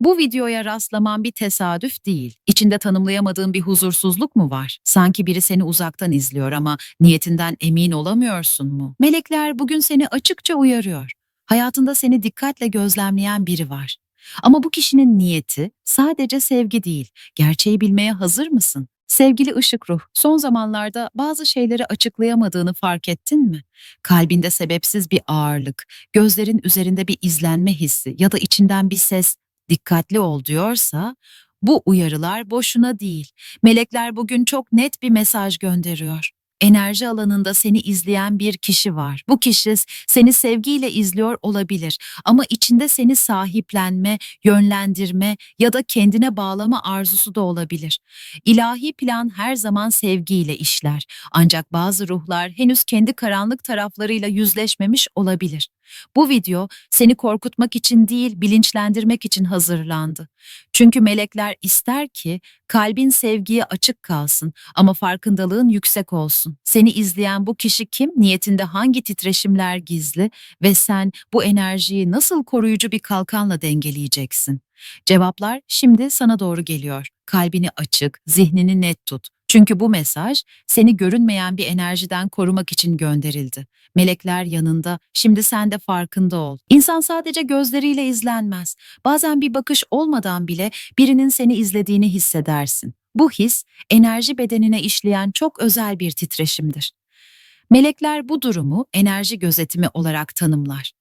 Bu videoya rastlaman bir tesadüf değil. İçinde tanımlayamadığın bir huzursuzluk mu var? Sanki biri seni uzaktan izliyor ama niyetinden emin olamıyorsun mu? Melekler bugün seni açıkça uyarıyor. Hayatında seni dikkatle gözlemleyen biri var. Ama bu kişinin niyeti sadece sevgi değil. Gerçeği bilmeye hazır mısın? Sevgili ışık ruh, son zamanlarda bazı şeyleri açıklayamadığını fark ettin mi? Kalbinde sebepsiz bir ağırlık, gözlerin üzerinde bir izlenme hissi ya da içinden bir ses dikkatli ol diyorsa bu uyarılar boşuna değil. Melekler bugün çok net bir mesaj gönderiyor. Enerji alanında seni izleyen bir kişi var. Bu kişi seni sevgiyle izliyor olabilir ama içinde seni sahiplenme, yönlendirme ya da kendine bağlama arzusu da olabilir. İlahi plan her zaman sevgiyle işler. Ancak bazı ruhlar henüz kendi karanlık taraflarıyla yüzleşmemiş olabilir. Bu video seni korkutmak için değil, bilinçlendirmek için hazırlandı. Çünkü melekler ister ki kalbin sevgiye açık kalsın ama farkındalığın yüksek olsun. Seni izleyen bu kişi kim? Niyetinde hangi titreşimler gizli ve sen bu enerjiyi nasıl koruyucu bir kalkanla dengeleyeceksin? Cevaplar şimdi sana doğru geliyor. Kalbini açık, zihnini net tut. Çünkü bu mesaj seni görünmeyen bir enerjiden korumak için gönderildi. Melekler yanında, şimdi sen de farkında ol. İnsan sadece gözleriyle izlenmez. Bazen bir bakış olmadan bile birinin seni izlediğini hissedersin. Bu his, enerji bedenine işleyen çok özel bir titreşimdir. Melekler bu durumu enerji gözetimi olarak tanımlar.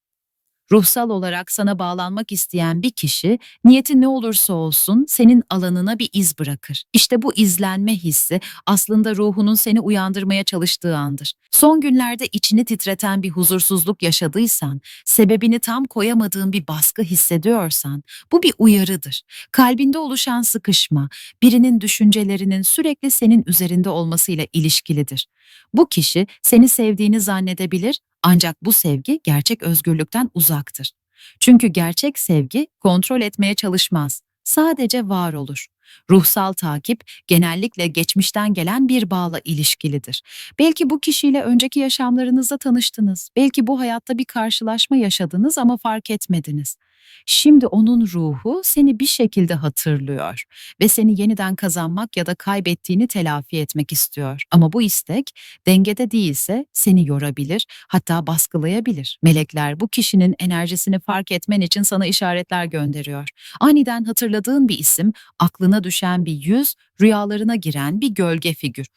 Ruhsal olarak sana bağlanmak isteyen bir kişi, niyeti ne olursa olsun senin alanına bir iz bırakır. İşte bu izlenme hissi aslında ruhunun seni uyandırmaya çalıştığı andır. Son günlerde içini titreten bir huzursuzluk yaşadıysan, sebebini tam koyamadığın bir baskı hissediyorsan, bu bir uyarıdır. Kalbinde oluşan sıkışma, birinin düşüncelerinin sürekli senin üzerinde olmasıyla ilişkilidir. Bu kişi seni sevdiğini zannedebilir ancak bu sevgi gerçek özgürlükten uzaktır. Çünkü gerçek sevgi kontrol etmeye çalışmaz, sadece var olur. Ruhsal takip genellikle geçmişten gelen bir bağla ilişkilidir. Belki bu kişiyle önceki yaşamlarınızda tanıştınız. Belki bu hayatta bir karşılaşma yaşadınız ama fark etmediniz. Şimdi onun ruhu seni bir şekilde hatırlıyor ve seni yeniden kazanmak ya da kaybettiğini telafi etmek istiyor. Ama bu istek dengede değilse seni yorabilir, hatta baskılayabilir. Melekler bu kişinin enerjisini fark etmen için sana işaretler gönderiyor. Aniden hatırladığın bir isim, aklına düşen bir yüz, rüyalarına giren bir gölge figür.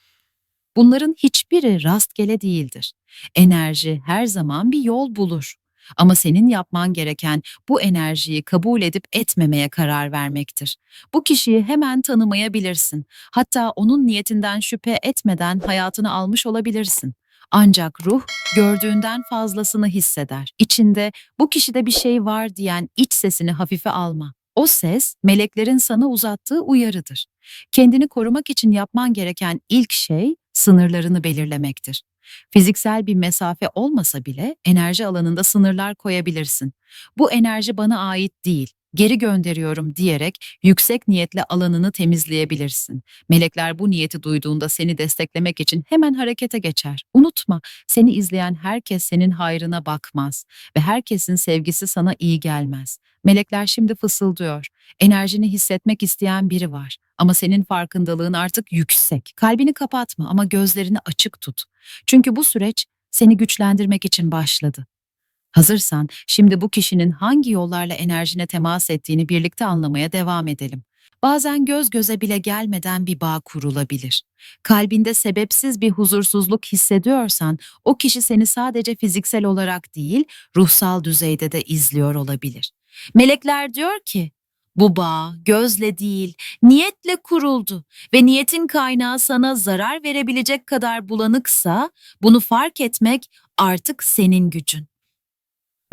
Bunların hiçbiri rastgele değildir. Enerji her zaman bir yol bulur. Ama senin yapman gereken bu enerjiyi kabul edip etmemeye karar vermektir. Bu kişiyi hemen tanımayabilirsin. Hatta onun niyetinden şüphe etmeden hayatını almış olabilirsin. Ancak ruh gördüğünden fazlasını hisseder. İçinde bu kişide bir şey var diyen iç sesini hafife alma. O ses meleklerin sana uzattığı uyarıdır. Kendini korumak için yapman gereken ilk şey sınırlarını belirlemektir. Fiziksel bir mesafe olmasa bile enerji alanında sınırlar koyabilirsin. Bu enerji bana ait değil, geri gönderiyorum diyerek yüksek niyetle alanını temizleyebilirsin. Melekler bu niyeti duyduğunda seni desteklemek için hemen harekete geçer. Unutma, seni izleyen herkes senin hayrına bakmaz ve herkesin sevgisi sana iyi gelmez. Melekler şimdi fısıldıyor. Enerjini hissetmek isteyen biri var. Ama senin farkındalığın artık yüksek. Kalbini kapatma ama gözlerini açık tut. Çünkü bu süreç seni güçlendirmek için başladı. Hazırsan şimdi bu kişinin hangi yollarla enerjine temas ettiğini birlikte anlamaya devam edelim. Bazen göz göze bile gelmeden bir bağ kurulabilir. Kalbinde sebepsiz bir huzursuzluk hissediyorsan o kişi seni sadece fiziksel olarak değil, ruhsal düzeyde de izliyor olabilir. Melekler diyor ki, bu bağ gözle değil, niyetle kuruldu ve niyetin kaynağı sana zarar verebilecek kadar bulanıksa bunu fark etmek artık senin gücün.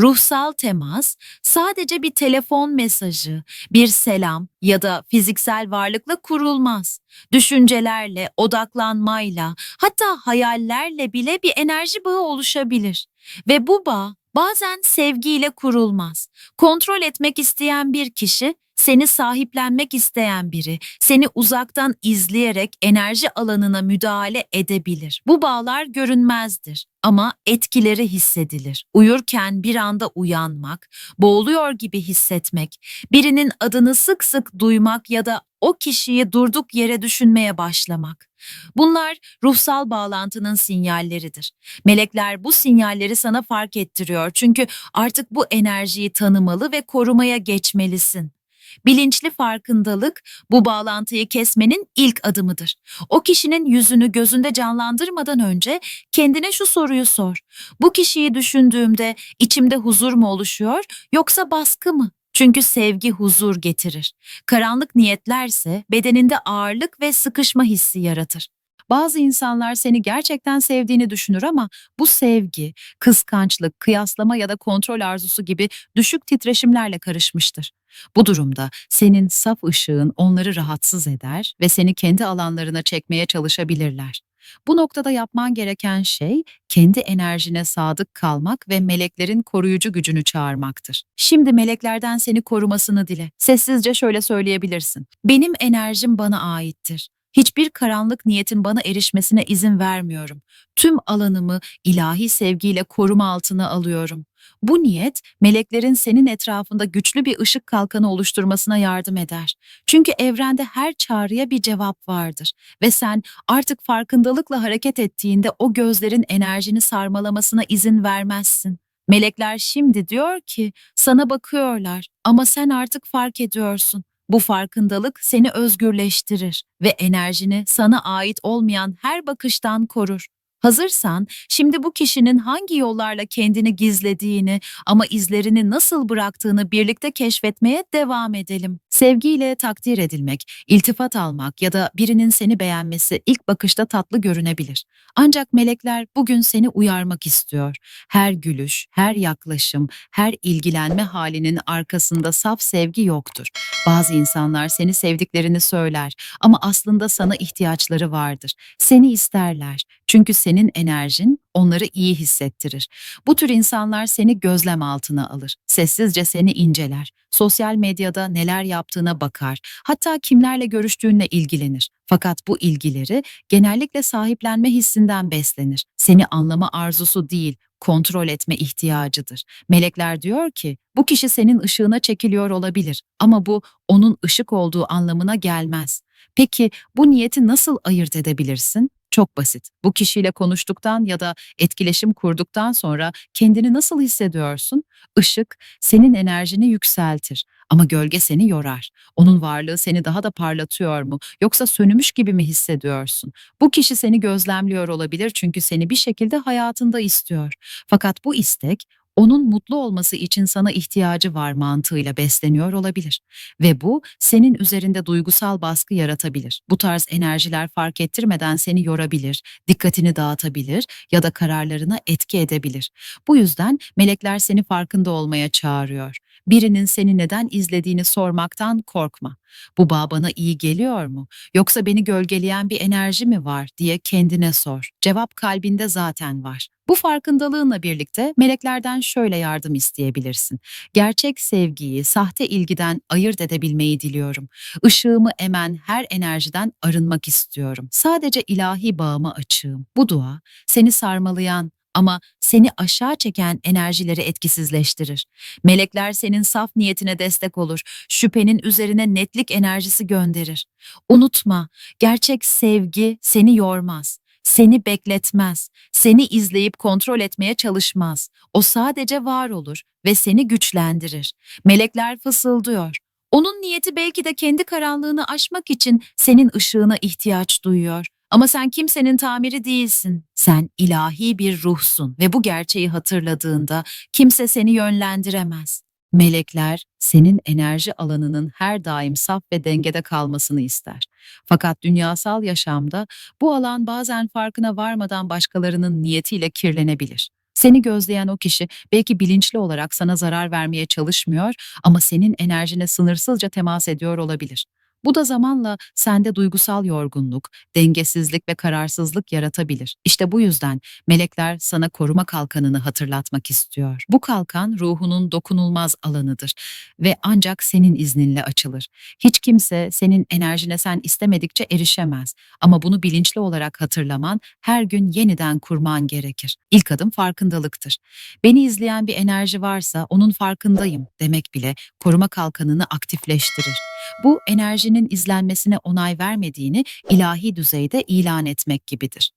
Ruhsal temas sadece bir telefon mesajı, bir selam ya da fiziksel varlıkla kurulmaz. Düşüncelerle, odaklanmayla, hatta hayallerle bile bir enerji bağı oluşabilir. Ve bu bağ bazen sevgiyle kurulmaz. Kontrol etmek isteyen bir kişi seni sahiplenmek isteyen biri seni uzaktan izleyerek enerji alanına müdahale edebilir. Bu bağlar görünmezdir ama etkileri hissedilir. Uyurken bir anda uyanmak, boğuluyor gibi hissetmek, birinin adını sık sık duymak ya da o kişiyi durduk yere düşünmeye başlamak. Bunlar ruhsal bağlantının sinyalleridir. Melekler bu sinyalleri sana fark ettiriyor çünkü artık bu enerjiyi tanımalı ve korumaya geçmelisin. Bilinçli farkındalık bu bağlantıyı kesmenin ilk adımıdır. O kişinin yüzünü gözünde canlandırmadan önce kendine şu soruyu sor. Bu kişiyi düşündüğümde içimde huzur mu oluşuyor yoksa baskı mı? Çünkü sevgi huzur getirir. Karanlık niyetlerse bedeninde ağırlık ve sıkışma hissi yaratır. Bazı insanlar seni gerçekten sevdiğini düşünür ama bu sevgi, kıskançlık, kıyaslama ya da kontrol arzusu gibi düşük titreşimlerle karışmıştır. Bu durumda senin saf ışığın onları rahatsız eder ve seni kendi alanlarına çekmeye çalışabilirler. Bu noktada yapman gereken şey kendi enerjine sadık kalmak ve meleklerin koruyucu gücünü çağırmaktır. Şimdi meleklerden seni korumasını dile. Sessizce şöyle söyleyebilirsin. Benim enerjim bana aittir. Hiçbir karanlık niyetin bana erişmesine izin vermiyorum. Tüm alanımı ilahi sevgiyle koruma altına alıyorum. Bu niyet meleklerin senin etrafında güçlü bir ışık kalkanı oluşturmasına yardım eder. Çünkü evrende her çağrıya bir cevap vardır ve sen artık farkındalıkla hareket ettiğinde o gözlerin enerjini sarmalamasına izin vermezsin. Melekler şimdi diyor ki sana bakıyorlar ama sen artık fark ediyorsun. Bu farkındalık seni özgürleştirir ve enerjini sana ait olmayan her bakıştan korur. Hazırsan şimdi bu kişinin hangi yollarla kendini gizlediğini ama izlerini nasıl bıraktığını birlikte keşfetmeye devam edelim. Sevgiyle takdir edilmek, iltifat almak ya da birinin seni beğenmesi ilk bakışta tatlı görünebilir. Ancak melekler bugün seni uyarmak istiyor. Her gülüş, her yaklaşım, her ilgilenme halinin arkasında saf sevgi yoktur. Bazı insanlar seni sevdiklerini söyler ama aslında sana ihtiyaçları vardır. Seni isterler. Çünkü senin enerjin onları iyi hissettirir. Bu tür insanlar seni gözlem altına alır. Sessizce seni inceler. Sosyal medyada neler yaptığına bakar. Hatta kimlerle görüştüğünle ilgilenir. Fakat bu ilgileri genellikle sahiplenme hissinden beslenir. Seni anlama arzusu değil, kontrol etme ihtiyacıdır. Melekler diyor ki bu kişi senin ışığına çekiliyor olabilir ama bu onun ışık olduğu anlamına gelmez. Peki bu niyeti nasıl ayırt edebilirsin? Çok basit. Bu kişiyle konuştuktan ya da etkileşim kurduktan sonra kendini nasıl hissediyorsun? Işık senin enerjini yükseltir ama gölge seni yorar. Onun varlığı seni daha da parlatıyor mu yoksa sönümüş gibi mi hissediyorsun? Bu kişi seni gözlemliyor olabilir çünkü seni bir şekilde hayatında istiyor. Fakat bu istek onun mutlu olması için sana ihtiyacı var mantığıyla besleniyor olabilir ve bu senin üzerinde duygusal baskı yaratabilir. Bu tarz enerjiler fark ettirmeden seni yorabilir, dikkatini dağıtabilir ya da kararlarına etki edebilir. Bu yüzden melekler seni farkında olmaya çağırıyor. Birinin seni neden izlediğini sormaktan korkma. Bu bağ bana iyi geliyor mu? Yoksa beni gölgeleyen bir enerji mi var diye kendine sor. Cevap kalbinde zaten var. Bu farkındalığınla birlikte meleklerden şöyle yardım isteyebilirsin. Gerçek sevgiyi sahte ilgiden ayırt edebilmeyi diliyorum. Işığımı emen her enerjiden arınmak istiyorum. Sadece ilahi bağıma açığım. Bu dua seni sarmalayan ama seni aşağı çeken enerjileri etkisizleştirir. Melekler senin saf niyetine destek olur. Şüphenin üzerine netlik enerjisi gönderir. Unutma, gerçek sevgi seni yormaz. Seni bekletmez, seni izleyip kontrol etmeye çalışmaz. O sadece var olur ve seni güçlendirir. Melekler fısıldıyor. Onun niyeti belki de kendi karanlığını aşmak için senin ışığına ihtiyaç duyuyor. Ama sen kimsenin tamiri değilsin. Sen ilahi bir ruhsun ve bu gerçeği hatırladığında kimse seni yönlendiremez. Melekler senin enerji alanının her daim saf ve dengede kalmasını ister. Fakat dünyasal yaşamda bu alan bazen farkına varmadan başkalarının niyetiyle kirlenebilir. Seni gözleyen o kişi belki bilinçli olarak sana zarar vermeye çalışmıyor ama senin enerjine sınırsızca temas ediyor olabilir. Bu da zamanla sende duygusal yorgunluk, dengesizlik ve kararsızlık yaratabilir. İşte bu yüzden melekler sana koruma kalkanını hatırlatmak istiyor. Bu kalkan ruhunun dokunulmaz alanıdır ve ancak senin izninle açılır. Hiç kimse senin enerjine sen istemedikçe erişemez ama bunu bilinçli olarak hatırlaman, her gün yeniden kurman gerekir. İlk adım farkındalıktır. Beni izleyen bir enerji varsa onun farkındayım demek bile koruma kalkanını aktifleştirir. Bu enerjinin izlenmesine onay vermediğini ilahi düzeyde ilan etmek gibidir.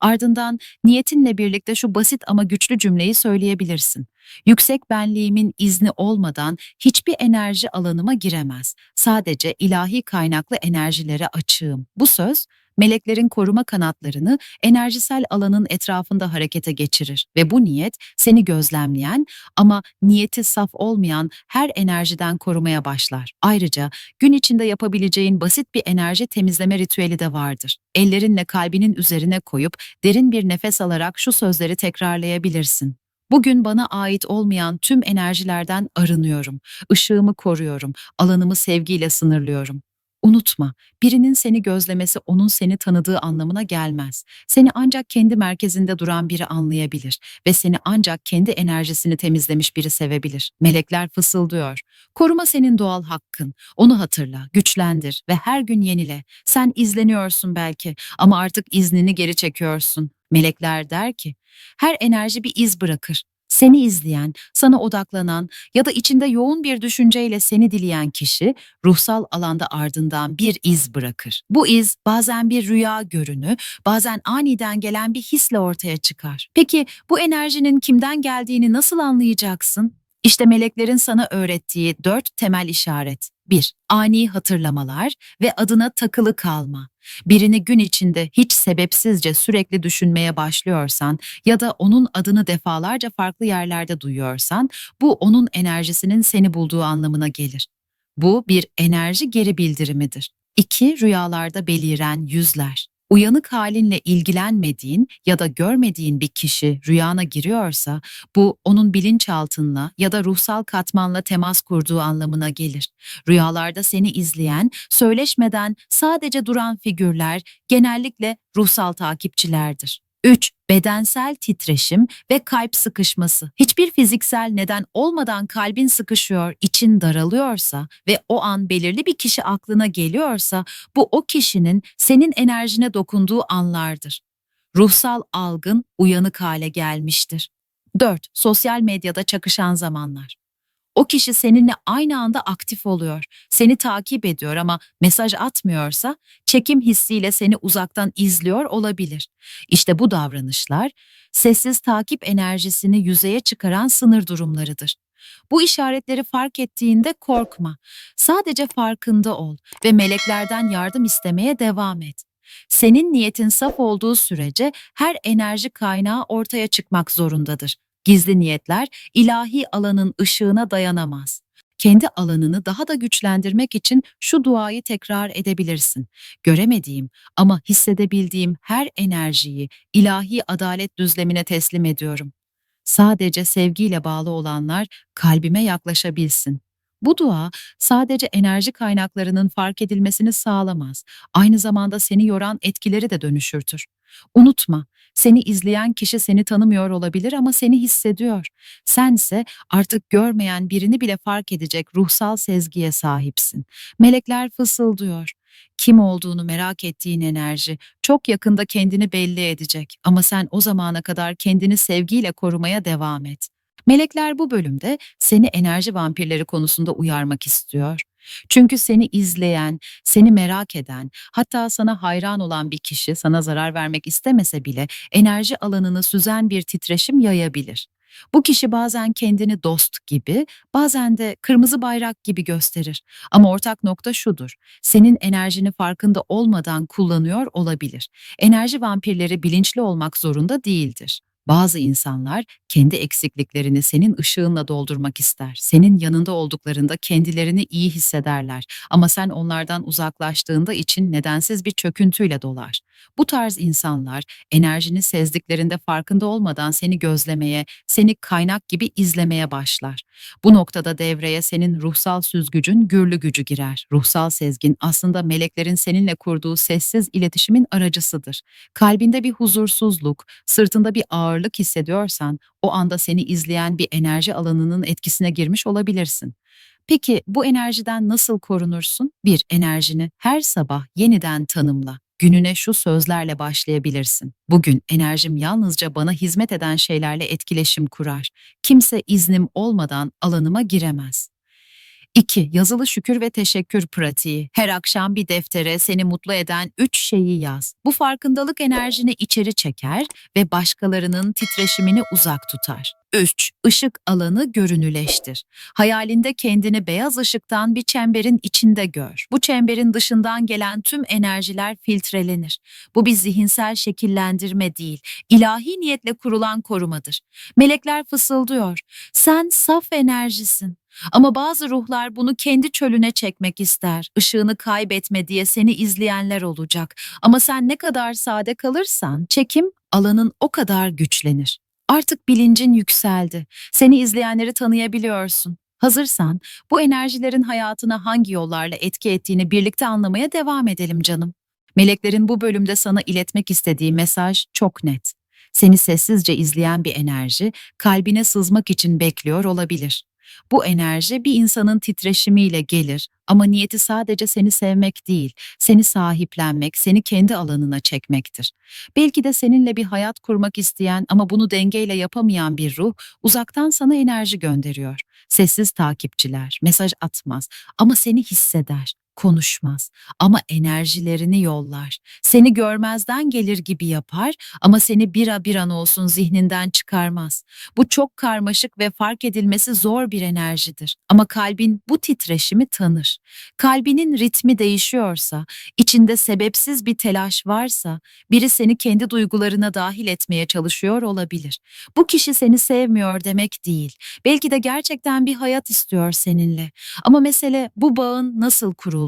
Ardından niyetinle birlikte şu basit ama güçlü cümleyi söyleyebilirsin. Yüksek benliğimin izni olmadan hiçbir enerji alanıma giremez. Sadece ilahi kaynaklı enerjilere açığım. Bu söz meleklerin koruma kanatlarını enerjisel alanın etrafında harekete geçirir ve bu niyet seni gözlemleyen ama niyeti saf olmayan her enerjiden korumaya başlar. Ayrıca gün içinde yapabileceğin basit bir enerji temizleme ritüeli de vardır. Ellerinle kalbinin üzerine koyup derin bir nefes alarak şu sözleri tekrarlayabilirsin. Bugün bana ait olmayan tüm enerjilerden arınıyorum. Işığımı koruyorum. Alanımı sevgiyle sınırlıyorum. Unutma, birinin seni gözlemesi onun seni tanıdığı anlamına gelmez. Seni ancak kendi merkezinde duran biri anlayabilir ve seni ancak kendi enerjisini temizlemiş biri sevebilir. Melekler fısıldıyor. Koruma senin doğal hakkın. Onu hatırla, güçlendir ve her gün yenile. Sen izleniyorsun belki ama artık iznini geri çekiyorsun. Melekler der ki, her enerji bir iz bırakır. Seni izleyen, sana odaklanan ya da içinde yoğun bir düşünceyle seni dileyen kişi ruhsal alanda ardından bir iz bırakır. Bu iz bazen bir rüya görünü, bazen aniden gelen bir hisle ortaya çıkar. Peki bu enerjinin kimden geldiğini nasıl anlayacaksın? İşte meleklerin sana öğrettiği dört temel işaret. 1. Ani hatırlamalar ve adına takılı kalma. Birini gün içinde hiç sebepsizce sürekli düşünmeye başlıyorsan ya da onun adını defalarca farklı yerlerde duyuyorsan bu onun enerjisinin seni bulduğu anlamına gelir. Bu bir enerji geri bildirimidir. 2. Rüyalarda beliren yüzler. Uyanık halinle ilgilenmediğin ya da görmediğin bir kişi rüyana giriyorsa bu onun bilinçaltınla ya da ruhsal katmanla temas kurduğu anlamına gelir. Rüyalarda seni izleyen, söyleşmeden sadece duran figürler genellikle ruhsal takipçilerdir. 3. Bedensel titreşim ve kalp sıkışması. Hiçbir fiziksel neden olmadan kalbin sıkışıyor, için daralıyorsa ve o an belirli bir kişi aklına geliyorsa bu o kişinin senin enerjine dokunduğu anlardır. Ruhsal algın uyanık hale gelmiştir. 4. Sosyal medyada çakışan zamanlar. O kişi seninle aynı anda aktif oluyor, seni takip ediyor ama mesaj atmıyorsa çekim hissiyle seni uzaktan izliyor olabilir. İşte bu davranışlar sessiz takip enerjisini yüzeye çıkaran sınır durumlarıdır. Bu işaretleri fark ettiğinde korkma. Sadece farkında ol ve meleklerden yardım istemeye devam et. Senin niyetin saf olduğu sürece her enerji kaynağı ortaya çıkmak zorundadır. Gizli niyetler ilahi alanın ışığına dayanamaz. Kendi alanını daha da güçlendirmek için şu duayı tekrar edebilirsin. Göremediğim ama hissedebildiğim her enerjiyi ilahi adalet düzlemine teslim ediyorum. Sadece sevgiyle bağlı olanlar kalbime yaklaşabilsin. Bu dua sadece enerji kaynaklarının fark edilmesini sağlamaz. Aynı zamanda seni yoran etkileri de dönüşürtür. Unutma, seni izleyen kişi seni tanımıyor olabilir ama seni hissediyor. Sense artık görmeyen birini bile fark edecek ruhsal sezgiye sahipsin. Melekler fısıldıyor. Kim olduğunu merak ettiğin enerji çok yakında kendini belli edecek ama sen o zamana kadar kendini sevgiyle korumaya devam et. Melekler bu bölümde seni enerji vampirleri konusunda uyarmak istiyor. Çünkü seni izleyen, seni merak eden, hatta sana hayran olan bir kişi sana zarar vermek istemese bile enerji alanını süzen bir titreşim yayabilir. Bu kişi bazen kendini dost gibi, bazen de kırmızı bayrak gibi gösterir. Ama ortak nokta şudur. Senin enerjini farkında olmadan kullanıyor olabilir. Enerji vampirleri bilinçli olmak zorunda değildir. Bazı insanlar kendi eksikliklerini senin ışığınla doldurmak ister. Senin yanında olduklarında kendilerini iyi hissederler ama sen onlardan uzaklaştığında için nedensiz bir çöküntüyle dolar. Bu tarz insanlar enerjini sezdiklerinde farkında olmadan seni gözlemeye, seni kaynak gibi izlemeye başlar. Bu noktada devreye senin ruhsal süzgücün gürlü gücü girer. Ruhsal sezgin aslında meleklerin seninle kurduğu sessiz iletişimin aracısıdır. Kalbinde bir huzursuzluk, sırtında bir ağırlık hissediyorsan o anda seni izleyen bir enerji alanının etkisine girmiş olabilirsin. Peki bu enerjiden nasıl korunursun? Bir, enerjini her sabah yeniden tanımla. Gününe şu sözlerle başlayabilirsin. Bugün enerjim yalnızca bana hizmet eden şeylerle etkileşim kurar. Kimse iznim olmadan alanıma giremez. 2. Yazılı şükür ve teşekkür pratiği. Her akşam bir deftere seni mutlu eden 3 şeyi yaz. Bu farkındalık enerjini içeri çeker ve başkalarının titreşimini uzak tutar. 3. Işık alanı görünüleştir. Hayalinde kendini beyaz ışıktan bir çemberin içinde gör. Bu çemberin dışından gelen tüm enerjiler filtrelenir. Bu bir zihinsel şekillendirme değil, ilahi niyetle kurulan korumadır. Melekler fısıldıyor. Sen saf enerjisin. Ama bazı ruhlar bunu kendi çölüne çekmek ister. Işığını kaybetme diye seni izleyenler olacak. Ama sen ne kadar sade kalırsan çekim alanın o kadar güçlenir. Artık bilincin yükseldi. Seni izleyenleri tanıyabiliyorsun. Hazırsan bu enerjilerin hayatına hangi yollarla etki ettiğini birlikte anlamaya devam edelim canım. Meleklerin bu bölümde sana iletmek istediği mesaj çok net. Seni sessizce izleyen bir enerji kalbine sızmak için bekliyor olabilir. Bu enerji bir insanın titreşimiyle gelir ama niyeti sadece seni sevmek değil, seni sahiplenmek, seni kendi alanına çekmektir. Belki de seninle bir hayat kurmak isteyen ama bunu dengeyle yapamayan bir ruh uzaktan sana enerji gönderiyor. Sessiz takipçiler, mesaj atmaz ama seni hisseder, konuşmaz ama enerjilerini yollar. Seni görmezden gelir gibi yapar ama seni bir bir an olsun zihninden çıkarmaz. Bu çok karmaşık ve fark edilmesi zor bir enerjidir. Ama kalbin bu titreşimi tanır. Kalbinin ritmi değişiyorsa, içinde sebepsiz bir telaş varsa, biri seni kendi duygularına dahil etmeye çalışıyor olabilir. Bu kişi seni sevmiyor demek değil. Belki de gerçekten bir hayat istiyor seninle. Ama mesele bu bağın nasıl kurulduğu.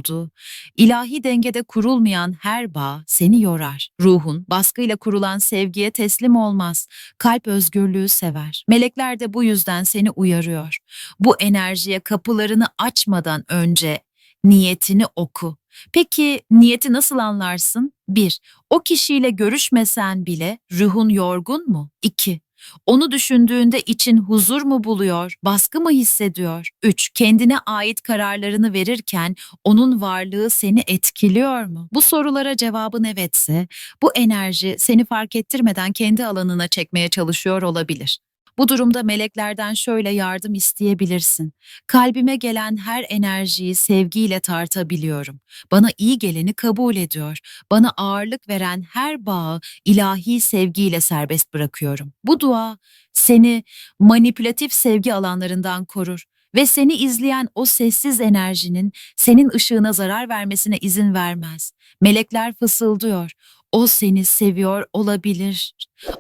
İlahi dengede kurulmayan her bağ seni yorar. Ruhun baskıyla kurulan sevgiye teslim olmaz. Kalp özgürlüğü sever. Melekler de bu yüzden seni uyarıyor. Bu enerjiye kapılarını açmadan önce niyetini oku. Peki niyeti nasıl anlarsın? 1. O kişiyle görüşmesen bile ruhun yorgun mu? 2. Onu düşündüğünde için huzur mu buluyor, baskı mı hissediyor? 3. Kendine ait kararlarını verirken onun varlığı seni etkiliyor mu? Bu sorulara cevabın evetse, bu enerji seni fark ettirmeden kendi alanına çekmeye çalışıyor olabilir. Bu durumda meleklerden şöyle yardım isteyebilirsin. Kalbime gelen her enerjiyi sevgiyle tartabiliyorum. Bana iyi geleni kabul ediyor. Bana ağırlık veren her bağı ilahi sevgiyle serbest bırakıyorum. Bu dua seni manipülatif sevgi alanlarından korur ve seni izleyen o sessiz enerjinin senin ışığına zarar vermesine izin vermez. Melekler fısıldıyor. O seni seviyor olabilir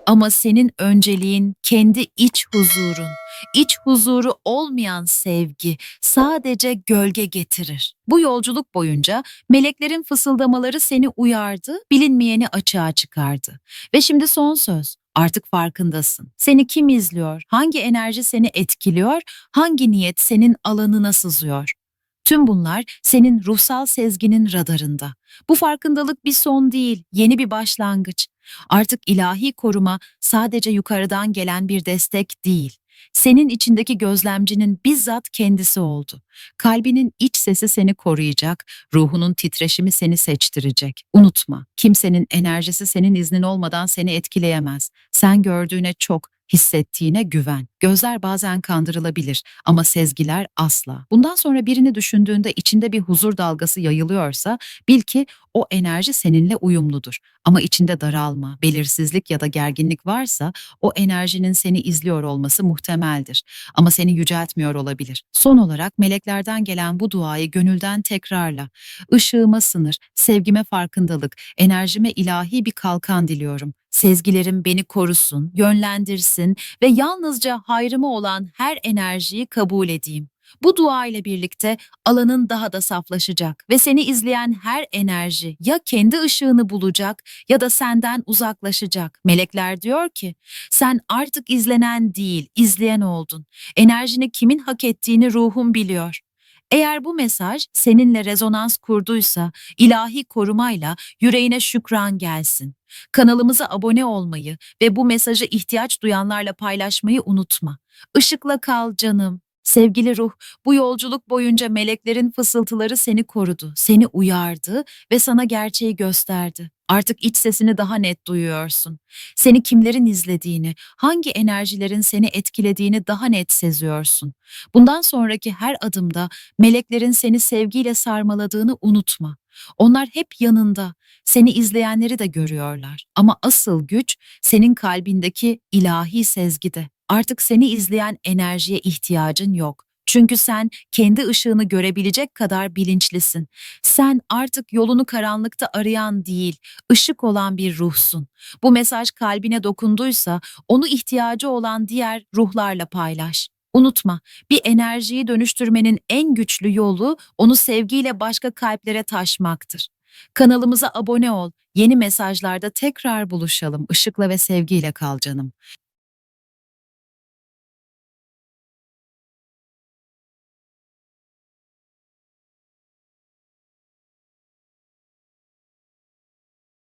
ama senin önceliğin kendi iç huzurun. İç huzuru olmayan sevgi sadece gölge getirir. Bu yolculuk boyunca meleklerin fısıldamaları seni uyardı, bilinmeyeni açığa çıkardı. Ve şimdi son söz. Artık farkındasın. Seni kim izliyor? Hangi enerji seni etkiliyor? Hangi niyet senin alanına sızıyor? Tüm bunlar senin ruhsal sezginin radarında. Bu farkındalık bir son değil, yeni bir başlangıç. Artık ilahi koruma sadece yukarıdan gelen bir destek değil. Senin içindeki gözlemcinin bizzat kendisi oldu. Kalbinin iç sesi seni koruyacak, ruhunun titreşimi seni seçtirecek. Unutma, kimsenin enerjisi senin iznin olmadan seni etkileyemez. Sen gördüğüne çok, hissettiğine güven. Gözler bazen kandırılabilir ama sezgiler asla. Bundan sonra birini düşündüğünde içinde bir huzur dalgası yayılıyorsa bil ki o enerji seninle uyumludur. Ama içinde daralma, belirsizlik ya da gerginlik varsa o enerjinin seni izliyor olması muhtemeldir. Ama seni yüceltmiyor olabilir. Son olarak meleklerden gelen bu duayı gönülden tekrarla. Işığıma sınır, sevgime farkındalık, enerjime ilahi bir kalkan diliyorum. Sezgilerim beni korusun, yönlendirsin ve yalnızca hayrıma olan her enerjiyi kabul edeyim. Bu dua ile birlikte alanın daha da saflaşacak ve seni izleyen her enerji ya kendi ışığını bulacak ya da senden uzaklaşacak. Melekler diyor ki, sen artık izlenen değil, izleyen oldun. Enerjini kimin hak ettiğini ruhun biliyor. Eğer bu mesaj seninle rezonans kurduysa ilahi korumayla yüreğine şükran gelsin. Kanalımıza abone olmayı ve bu mesajı ihtiyaç duyanlarla paylaşmayı unutma. Işıkla kal canım. Sevgili ruh, bu yolculuk boyunca meleklerin fısıltıları seni korudu, seni uyardı ve sana gerçeği gösterdi. Artık iç sesini daha net duyuyorsun. Seni kimlerin izlediğini, hangi enerjilerin seni etkilediğini daha net seziyorsun. Bundan sonraki her adımda meleklerin seni sevgiyle sarmaladığını unutma. Onlar hep yanında, seni izleyenleri de görüyorlar. Ama asıl güç senin kalbindeki ilahi sezgide. Artık seni izleyen enerjiye ihtiyacın yok. Çünkü sen kendi ışığını görebilecek kadar bilinçlisin. Sen artık yolunu karanlıkta arayan değil, ışık olan bir ruhsun. Bu mesaj kalbine dokunduysa onu ihtiyacı olan diğer ruhlarla paylaş. Unutma, bir enerjiyi dönüştürmenin en güçlü yolu onu sevgiyle başka kalplere taşmaktır. Kanalımıza abone ol. Yeni mesajlarda tekrar buluşalım. Işıkla ve sevgiyle kal canım.